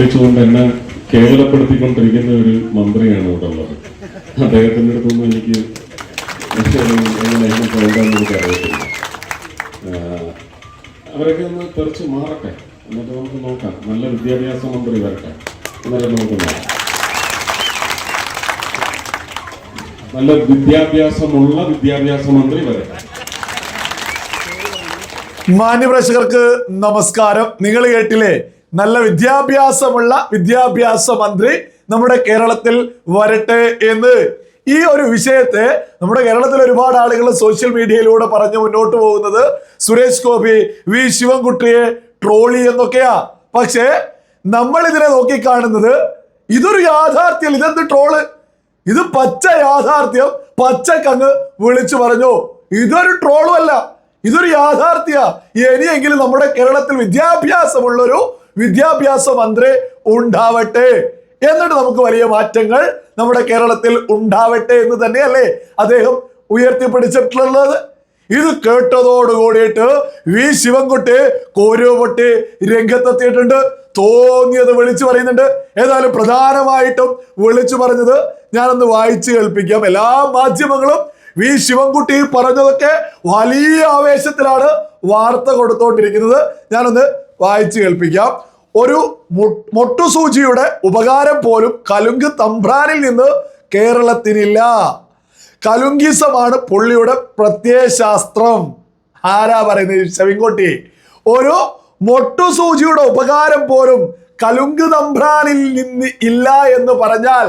വിളിച്ചുകൊണ്ട് എന്നെ കേവലപ്പെടുത്തിക്കൊണ്ടിരിക്കുന്ന ഒരു മന്ത്രിയാണ് ഇവിടെ ഉള്ളത്. അദ്ദേഹത്തിന്റെ അടുത്തൊന്നും എനിക്ക് എങ്ങനെ എന്നെ അറിയത്തില്ല. അവരൊക്കെ ഒന്ന് തെറിച്ച് മാറട്ടെ. എന്നിട്ട് നമുക്ക് നോക്കാം. നല്ല വിദ്യാഭ്യാസ മന്ത്രി വരട്ടെ. എന്നിട്ട് നമുക്ക് നോക്കാം. നല്ല വിദ്യാഭ്യാസമുള്ള വിദ്യാഭ്യാസ മന്ത്രി വരട്ടെ. മാന്യപ്രേക്ഷകർക്ക് നമസ്കാരം. നിങ്ങൾ കേട്ടില്ലേ? നല്ല വിദ്യാഭ്യാസമുള്ള വിദ്യാഭ്യാസ മന്ത്രി നമ്മുടെ കേരളത്തിൽ വരട്ടെ എന്ന്. ഈ ഒരു വിഷയത്തെ നമ്മുടെ കേരളത്തിൽ ഒരുപാട് ആളുകൾ സോഷ്യൽ മീഡിയയിലൂടെ പറഞ്ഞു മുന്നോട്ട് പോകുന്നത് സുരേഷ് ഗോപി വി ശിവൻകുട്ടിയെ ട്രോളി എന്നൊക്കെയാ പക്ഷേ നമ്മൾ ഇതിനെ നോക്കിക്കാണുന്നത് ഇതൊരു യാഥാർത്ഥ്യം ഇതെന്ത് ട്രോൾ ഇത് പച്ച യാഥാർത്ഥ്യം പച്ച കങ്ങ് വിളിച്ചു പറഞ്ഞു. ഇതൊരു ട്രോളും അല്ല. ഇതൊരു യാഥാർത്ഥ്യ. ഇനിയെങ്കിലും നമ്മുടെ കേരളത്തിൽ വിദ്യാഭ്യാസമുള്ളൊരു വിദ്യാഭ്യാസ മന്ത്രി ഉണ്ടാവട്ടെ. എന്നിട്ട് നമുക്ക് വലിയ മാറ്റങ്ങൾ നമ്മുടെ കേരളത്തിൽ ഉണ്ടാവട്ടെ എന്ന് തന്നെയല്ലേ അദ്ദേഹം ഉയർത്തിപ്പിടിച്ചിട്ടുള്ളത്. ഇത് കേട്ടതോട് കൂടിയിട്ട് വി ശിവൻകുട്ടി കോരുപൊട്ടി രംഗത്തെത്തിയിട്ടുണ്ട്. തോന്നിയത് വിളിച്ചു പറയുന്നുണ്ട്. ഏതായാലും പ്രധാനമായിട്ടും വിളിച്ചു പറഞ്ഞത് ഞാനൊന്ന് വായിച്ചു കേൾപ്പിക്കാം. എല്ലാ മാധ്യമങ്ങളും വി ശിവൻകുട്ടി പറഞ്ഞതൊക്കെ വലിയ ആവേശത്തിലാണ് വാർത്ത കൊടുത്തോണ്ടിരിക്കുന്നത്. ഞാനൊന്ന് വായിച്ചു കേൾപ്പിക്കാം. ഒരു മൊട്ടുസൂചിയുടെ ഉപകാരം പോലും കലുങ്ക് തമ്പ്രാനിൽ നിന്ന് കേരളത്തിനില്ല. കലുങ്കിസമാണ് പുള്ളിയുടെ പ്രത്യയശാസ്ത്രം. ആരാ പറയുന്നത് ചെവിൻകോട്ടി ഒരു മൊട്ടുസൂചിയുടെ ഉപകാരം പോലും കലുങ്ക് തമ്പ്രാനിൽ നിന്ന് ഇല്ല എന്ന് പറഞ്ഞാൽ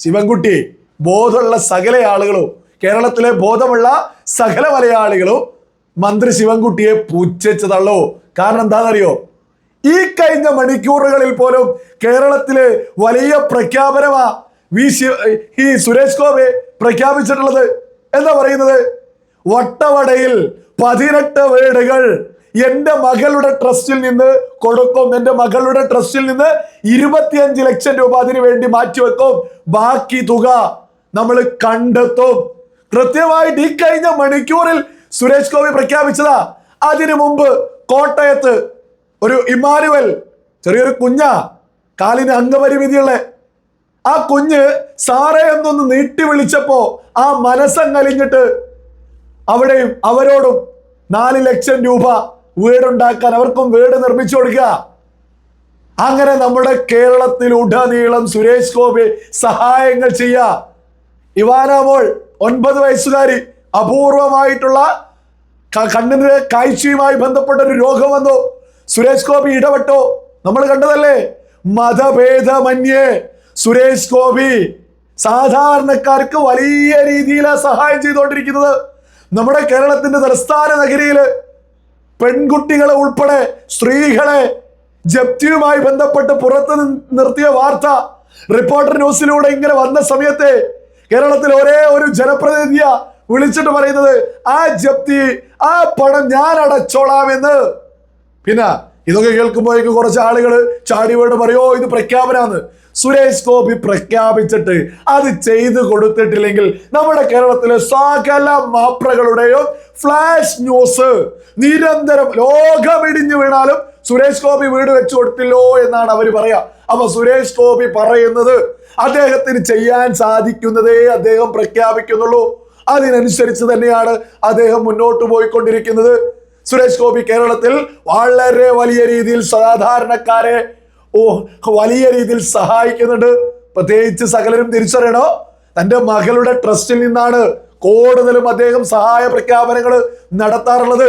ശിവൻകുട്ടി ബോധമുള്ള സകല ആളുകളും കേരളത്തിലെ ബോധമുള്ള സകല മലയാളികളും മന്ത്രി ശിവൻകുട്ടിയെ പുച്ഛിച്ചു കാരണം എന്താണെന്നറിയോ? ഈ കഴിഞ്ഞ മണിക്കൂറുകളിൽ പോലും കേരളത്തിലെ വലിയ പ്രഖ്യാപനമാ വി ഈ സുരേഷ് ഗോപി പ്രഖ്യാപിച്ചിട്ടുള്ളത്. എന്താ പറയുന്നത്? വട്ടവടയിൽ പതിനെട്ട് വീടുകൾ എന്റെ മകളുടെ ട്രസ്റ്റിൽ നിന്ന് കൊടുക്കും. എന്റെ മകളുടെ ട്രസ്റ്റിൽ നിന്ന് ഇരുപത്തിയഞ്ച് ലക്ഷം രൂപ അതിന് വേണ്ടി മാറ്റിവെക്കും. ബാക്കി തുക നമ്മൾ കണ്ടെത്തും. കൃത്യമായിട്ട് ഈ കഴിഞ്ഞ മണിക്കൂറിൽ സുരേഷ് ഗോപി പ്രഖ്യാപിച്ചതാ. അതിനു മുമ്പ് കോട്ടയത്ത് ഒരു ഇമാനുവൽ ചെറിയൊരു കുഞ്ഞാ കാലിന് അംഗപരിമിതിയുള്ള. ആ കുഞ്ഞ് സാറേ എന്നൊന്ന് നീട്ടി വിളിച്ചപ്പോ ആ മനസ്സങ്ങലിഞ്ഞിട്ട് അവിടെയും അവരോടും നാല് ലക്ഷം രൂപ വീടുണ്ടാക്കാൻ അവർക്കും വീട് നിർമ്മിച്ചു കൊടുക്കുക. അങ്ങനെ നമ്മുടെ കേരളത്തിൽ ഉടനീളം സുരേഷ് ഗോപി സഹായങ്ങൾ ചെയ്യുക. ഇവാനാമോൾ ഒൻപത് വയസ്സുകാരി അപൂർവമായിട്ടുള്ള കണ്ണിന്റെ കാഴ്ചയുമായി ബന്ധപ്പെട്ട ഒരു രോഗം വന്നു. സുരേഷ് ഗോപി ഇടപെട്ടോ? നമ്മൾ കണ്ടതല്ലേ? മതഭേദമന്യേ സുരേഷ് ഗോപി സാധാരണക്കാർക്ക് വലിയ രീതിയിലാണ് സഹായം ചെയ്തുകൊണ്ടിരിക്കുന്നത് നമ്മുടെ കേരളത്തിന്റെ തലസ്ഥാന നഗരിയിൽ പെൺകുട്ടികളെ ഉൾപ്പെടെ സ്ത്രീകളെ ജപ്തിയുമായി ബന്ധപ്പെട്ട് പുറത്ത് നിർത്തിയ വാർത്ത റിപ്പോർട്ടർ ന്യൂസിലൂടെ ഇങ്ങനെ വന്ന സമയത്ത് കേരളത്തിൽ ഒരേ ഒരു ജനപ്രതിനിധിയ വിളിച്ചിട്ട് പറയുന്നത് ആ ജപ്തി ആ പണം ഞാൻ അടച്ചോളാമെന്ന് പിന്നെ ഇതൊക്കെ കേൾക്കുമ്പോഴേക്ക് കുറച്ച് ആളുകൾ ചാടി വീട് പറയോ ഇത് പ്രഖ്യാപനാന്ന്. സുരേഷ് ഗോപി പ്രഖ്യാപിച്ചിട്ട് അത് ചെയ്തു കൊടുത്തിട്ടില്ലെങ്കിൽ നമ്മുടെ കേരളത്തിലെ സകല മാപ്രകളുടെയും ഫ്ലാഷ് ന്യൂസ് നിരന്തരം ലോകമിടിഞ്ഞു വീണാലും സുരേഷ് ഗോപി വീട് വെച്ചു കൊടുത്തില്ലോ എന്നാണ് അവർ പറയാ. അപ്പൊ സുരേഷ് ഗോപി പറയുന്നത് അദ്ദേഹത്തിന് ചെയ്യാൻ സാധിക്കുന്നതേ അദ്ദേഹം പ്രഖ്യാപിക്കുന്നുള്ളൂ. അതിനനുസരിച്ച് തന്നെയാണ് അദ്ദേഹം മുന്നോട്ട് പോയിക്കൊണ്ടിരിക്കുന്നത്. സുരേഷ് ഗോപി കേരളത്തിൽ വളരെ വലിയ രീതിയിൽ സാധാരണക്കാരെ ഓ വലിയ രീതിയിൽ സഹായിക്കുന്നുണ്ട്. പ്രത്യേകിച്ച് സകലരും തിരിച്ചറിയണോ? തന്റെ മകളുടെ ട്രസ്റ്റിൽ നിന്നാണ് കൂടുതലും അദ്ദേഹം സഹായ പ്രഖ്യാപനങ്ങൾ നടത്താറുള്ളത്.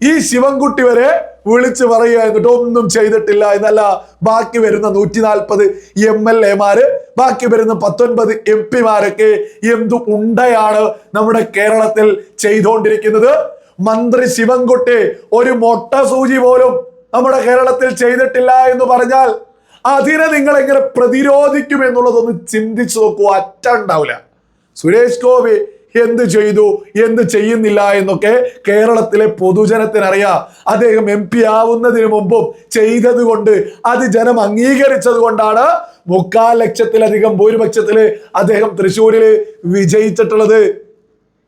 ഈ ശിവൻകുട്ടി വരെ വിളിച്ചു പറയുക എന്നിട്ട് ഒന്നും ചെയ്തിട്ടില്ല എന്നല്ല ബാക്കി വരുന്ന നൂറ്റി നാൽപ്പത് എം എൽ എമാര് ബാക്കി വരുന്ന പത്തൊൻപത് എം പിമാരൊക്കെ എന്തു ഉണ്ടയാണ് നമ്മുടെ കേരളത്തിൽ ചെയ്തുകൊണ്ടിരിക്കുന്നത്. മന്ത്രി ശിവൻകുട്ടി ഒരു മൊട്ട സൂചി പോലും നമ്മുടെ കേരളത്തിൽ ചെയ്തിട്ടില്ല എന്ന് പറഞ്ഞാൽ അതിനെ നിങ്ങൾ എങ്ങനെ പ്രതിരോധിക്കും എന്നുള്ളതൊന്ന് ചിന്തിച്ചു നോക്കൂ. അറ്റ ഉണ്ടാവില്ല. സുരേഷ് ഗോപി എന്ത് ചെയ്തു എന്ത് ചെയ്യുന്നില്ല എന്നൊക്കെ കേരളത്തിലെ പൊതുജനത്തിനറിയാം. അദ്ദേഹം എം പി ആവുന്നതിന് മുമ്പും ചെയ്തത് കൊണ്ട് അത് ജനം അംഗീകരിച്ചത് കൊണ്ടാണ് മുക്കാൽ ലക്ഷത്തിലധികം ഭൂരിപക്ഷത്തിൽ അദ്ദേഹം തൃശ്ശൂരിൽ വിജയിച്ചിട്ടുള്ളത്.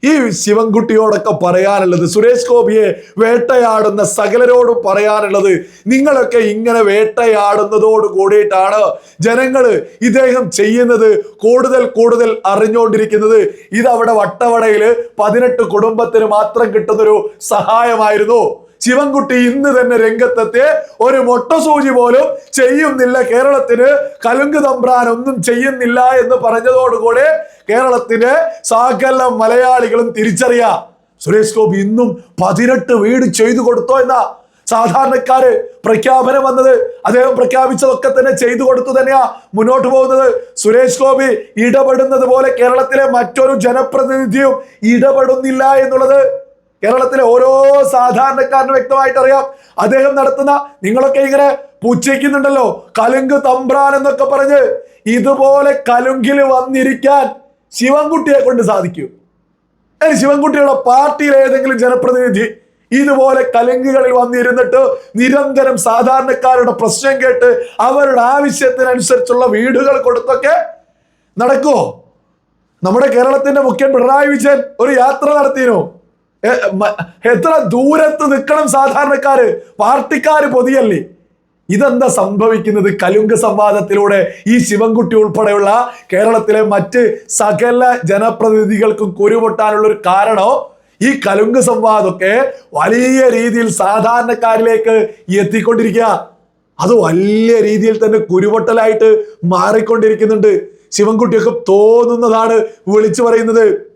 ഈ ശിവൻകുട്ടിയോടൊക്കെ പറയാനുള്ളത് സുരേഷ് ഗോപിയെ വേട്ടയാടുന്ന സകലരോടും പറയാനുള്ളത് നിങ്ങളൊക്കെ ഇങ്ങനെ വേട്ടയാടുന്നതോട് കൂടിയിട്ടാണ് ജനങ്ങൾ ഇദ്ദേഹം ചെയ്യുന്നത് കൂടുതൽ കൂടുതൽ അറിഞ്ഞുകൊണ്ടിരിക്കുന്നത് ഇതവിടെ വട്ടവടയിൽ പതിനെട്ട് കുടുംബത്തിന് മാത്രം കിട്ടുന്നൊരു സഹായമായിരുന്നു. ശിവൻകുട്ടി ഇന്ന് തന്നെ രംഗത്തെത്തി ഒരു മൊട്ടസൂചി പോലും ചെയ്യുന്നില്ല. കേരളത്തിന് കലുങ്ക് തമ്പ്രാൻ ഒന്നും ചെയ്യുന്നില്ല എന്ന് പറഞ്ഞതോടുകൂടി കേരളത്തിലെ സകല മലയാളികളും തിരിച്ചറിയാ. സുരേഷ് ഗോപി ഇന്നും പതിനെട്ട് വീട് ചെയ്തു കൊടുത്തോ എന്നാ സാധാരണക്കാര് പ്രഖ്യാപനം വന്നത്. അദ്ദേഹം പ്രഖ്യാപിച്ചതൊക്കെ തന്നെ ചെയ്തു കൊടുത്തു തന്നെയാ മുന്നോട്ട് പോകുന്നത്. സുരേഷ് ഗോപി ഇടപെടുന്നത് പോലെ കേരളത്തിലെ മറ്റൊരു ജനപ്രതിനിധിയും ഇടപെടുന്നില്ല എന്നുള്ളത് കേരളത്തിലെ ഓരോ സാധാരണക്കാരനും വ്യക്തമായിട്ട് അറിയാം അദ്ദേഹം നടത്തുന്ന നിങ്ങളൊക്കെ ഇങ്ങനെ പുച്ഛിക്കുന്നുണ്ടല്ലോ കലുങ്ക് തമ്പ്രാൻ എന്നൊക്കെ പറഞ്ഞ് ഇതുപോലെ കലുങ്കിൽ വന്നിരിക്കാൻ ശിവൻകുട്ടിയെ കൊണ്ട് സാധിക്കൂ. ശിവൻകുട്ടിയുടെ പാർട്ടിയിലെ ഏതെങ്കിലും ജനപ്രതിനിധി ഇതുപോലെ കലങ്കുകളിൽ വന്നിരുന്നിട്ട് നിരന്തരം സാധാരണക്കാരുടെ പ്രശ്നം കേട്ട് അവരുടെ ആവശ്യത്തിനനുസരിച്ചുള്ള വീടുകൾ കൊടുത്തൊക്കെ നടക്കുമോ നമ്മുടെ കേരളത്തിന്റെ മുഖ്യൻ പിണറായി വിജയൻ ഒരു യാത്ര മ- എത്ര ദൂരത്ത് നിൽക്കണം സാധാരണക്കാര്? പാർട്ടിക്കാര് പൊതിയല്ലേ. ഇതെന്താ സംഭവിക്കുന്നത്? കലുങ്ക് സംവാദത്തിലൂടെ ഈ ശിവൻകുട്ടി ഉൾപ്പെടെയുള്ള കേരളത്തിലെ മറ്റ് സകല ജനപ്രതിനിധികൾക്കും കുരുപൊട്ടാനുള്ള ഒരു കാരണോ? ഈ കലുങ്ക് സംവാദമൊക്കെ വലിയ രീതിയിൽ സാധാരണക്കാരിലേക്ക് എത്തിക്കൊണ്ടിരിക്കുക. അത് വലിയ രീതിയിൽ തന്നെ കുരുപൊട്ടലായിട്ട് മാറിക്കൊണ്ടിരിക്കുന്നുണ്ട്. ശിവൻകുട്ടിയൊക്കെ തോന്നുന്നതാണ് വിളിച്ചു പറയുന്നത്.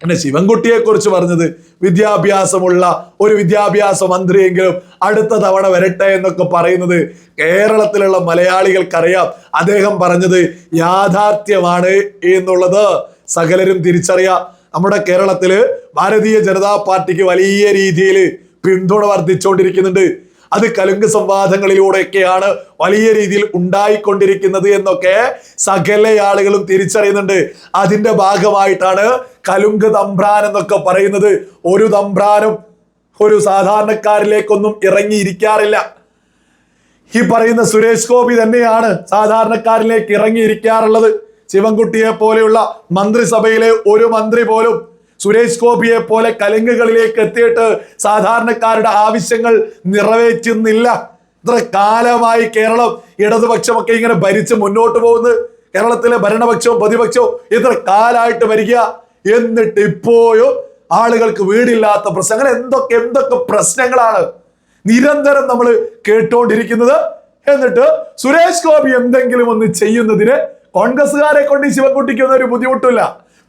പിന്നെ ശിവൻകുട്ടിയെ കുറിച്ച് പറഞ്ഞത് വിദ്യാഭ്യാസമുള്ള ഒരു വിദ്യാഭ്യാസ മന്ത്രിയെങ്കിലും അടുത്ത തവണ വരട്ടെ എന്നൊക്കെ പറയുന്നത് കേരളത്തിലുള്ള മലയാളികൾക്കറിയാം. അദ്ദേഹം പറഞ്ഞത് യാഥാർത്ഥ്യമാണ് എന്നുള്ളത് സകലരും തിരിച്ചറിയാം. നമ്മുടെ കേരളത്തിൽ ഭാരതീയ ജനതാ പാർട്ടിക്ക് വലിയ രീതിയിൽ പിന്തുണ വർദ്ധിച്ചുകൊണ്ടിരിക്കുന്നുണ്ട് അത് കലുങ്ക് സംവാദങ്ങളിലൂടെയൊക്കെയാണ് വലിയ രീതിയിൽ ഉണ്ടായിക്കൊണ്ടിരിക്കുന്നത് എന്നൊക്കെ സകല ആളുകളും തിരിച്ചറിയുന്നുണ്ട്. അതിന്റെ ഭാഗമായിട്ടാണ് കലുങ്ക് തമ്പ്രാൻ എന്നൊക്കെ പറയുന്നത്. ഒരു തമ്പ്രാനും ഒരു സാധാരണക്കാരിലേക്കൊന്നും ഇറങ്ങിയിരിക്കാറില്ല. ഈ പറയുന്ന സുരേഷ് ഗോപി തന്നെയാണ് സാധാരണക്കാരിലേക്ക് ഇറങ്ങിയിരിക്കാറുള്ളത്. ശിവൻകുട്ടിയെ പോലെയുള്ള മന്ത്രിസഭയിലെ ഒരു മന്ത്രി പോലും സുരേഷ് ഗോപിയെ പോലെ കലുങ്കുകളിലേക്ക് എത്തിയിട്ട് സാധാരണക്കാരുടെ ആവശ്യങ്ങൾ നിറവേറ്റുന്നില്ല. ഇത്ര കാലമായി കേരളം ഇടതുപക്ഷമൊക്കെ ഇങ്ങനെ ഭരിച്ച് മുന്നോട്ട് പോകുന്നത് കേരളത്തിലെ ഭരണപക്ഷവും പ്രതിപക്ഷവും ഇത്ര കാലായിട്ട് വരിക എന്നിട്ട് ഇപ്പോഴും ആളുകൾക്ക് വീടില്ലാത്ത പ്രശ്നങ്ങൾ എന്തൊക്കെ എന്തൊക്കെ പ്രശ്നങ്ങളാണ് നിരന്തരം നമ്മൾ കേട്ടോണ്ടിരിക്കുന്നത്. എന്നിട്ട് സുരേഷ് ഗോപി എന്തെങ്കിലും ഒന്ന് ചെയ്യുന്നതിന് കോൺഗ്രസ്സുകാരെ കൊണ്ട് ശിവൻകുട്ടിക്ക് ഒന്നും ഒരു ബുദ്ധിമുട്ടില്ല.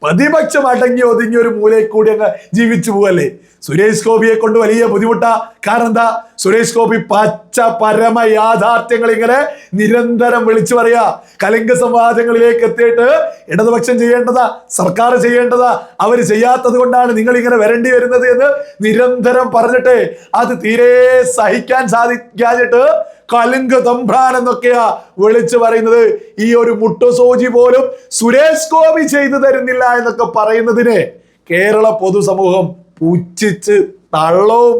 പ്രതിപക്ഷം അടങ്ങി ഒതുങ്ങി ഒരു മൂലയിൽ കൂടി അങ്ങ് ജീവിച്ചു പോവല്ലേ? സുരേഷ് ഗോപിയെ കൊണ്ട് വലിയ ബുദ്ധിമുട്ടാ. കാരണം എന്താ? സുരേഷ് ഗോപി പച്ച പരമ യാഥാർത്ഥ്യങ്ങൾ ഇങ്ങനെ നിരന്തരം വിളിച്ചു പറയാ. കലിംഗ സംവാദങ്ങളിലേക്ക് എത്തിയിട്ട് ഇടതുപക്ഷം ചെയ്യേണ്ടതാ സർക്കാർ ചെയ്യേണ്ടതാ അവർ ചെയ്യാത്തത് കൊണ്ടാണ് നിങ്ങൾ ഇങ്ങനെ വരേണ്ടി വരുന്നത് എന്ന് നിരന്തരം പറഞ്ഞിട്ട് അത് തീരെ സഹിക്കാൻ സാധിക്കാഞ്ഞിട്ട് കലുങ്ക് തമ്പ്രാൻ എന്നൊക്കെയാ വിളിച്ചു പറയുന്നത്. ഈ ഒരു മുട്ടുസോജി പോലും സുരേഷ് ഗോപി ചെയ്തു തരുന്നില്ല എന്നൊക്കെ പറയുന്നതിനെ കേരള പൊതുസമൂഹം പുച്ഛിച്ച് തള്ളവും